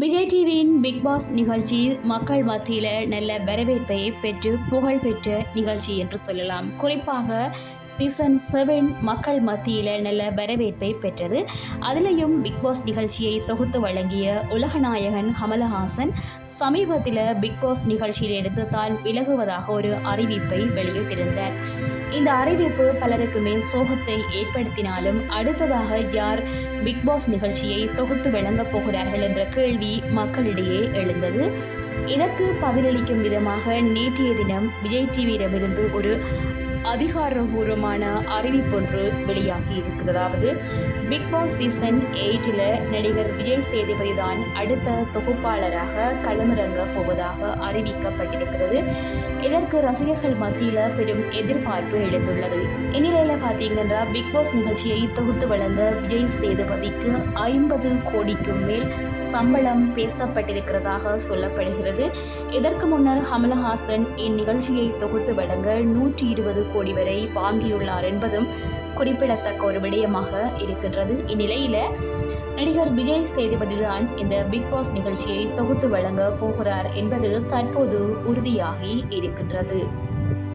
விஜய் டிவியின் big pass நிகழ்ச்சி மக்கள் மத்தியில் நல்ல வரவேற்பை பெற்று புகழ் பெற்ற நிகழ்ச்சி என்று சொல்லலாம். குறிப்பாக சீசன் செவன் மக்கள் மத்தியில் நல்ல வரவேற்பை பெற்றது. அதிலையும் பிக் பாஸ் நிகழ்ச்சியை தொகுத்து வழங்கிய உலகநாயகன் கமலஹாசன் சமீபத்தில் பிக் பாஸ் நிகழ்ச்சியில் எடுத்து தான் விலகுவதாக ஒரு அறிவிப்பை வெளியிட்டிருந்தார். இந்த அறிவிப்பு பலருக்குமே சோகத்தை ஏற்படுத்தினாலும் அடுத்ததாக யார் பிக் பாஸ் நிகழ்ச்சியை தொகுத்து வழங்கப் போகிறார்கள் என்ற கேள்வி மக்களிடையே எழுந்தது. இதற்கு பதிலளிக்கும் விதமாக நேற்றைய தினம் விஜய் டிவியிடமிருந்து ஒரு அதிகாரபூர்வமான அறிவிப்பொன்று வெளியாகி இருக்கிறது. அதாவது பிக் பாஸ் சீசன் எயிட்டில் நடிகர் விஜய் சேதுபதி தான் அடுத்த தொகுப்பாளராக களமிறங்க போவதாக அறிவிக்கப்பட்டிருக்கிறது. இதற்கு ரசிகர்கள் மத்தியில் பெரும் எதிர்பார்ப்பு எழுந்துள்ளது. இந்நிலையில் பார்த்தீங்கன்னா பிக் பாஸ் நிகழ்ச்சியை தொகுத்து வழங்க விஜய் சேதுபதிக்கு ஐம்பது கோடிக்கும் மேல் சம்பளம் பேசப்பட்டிருக்கிறதாக சொல்லப்படுகிறது. இதற்கு முன்னர் கமலஹாசன் இந்நிகழ்ச்சியை தொகுத்து வழங்க நூற்றி இருபது கோடி வரை வாங்கியுள்ளார் என்பதும் குறிப்பிடத்தக்க ஒரு விடயமாக இருக்கின்றது. இந்நிலையில நடிகர் விஜய் சேதுபதி தான் இந்த பிக் பாஸ் நிகழ்ச்சியை தொகுத்து வழங்க போகிறார் என்பது தற்போது உறுதியாகி இருக்கின்றது.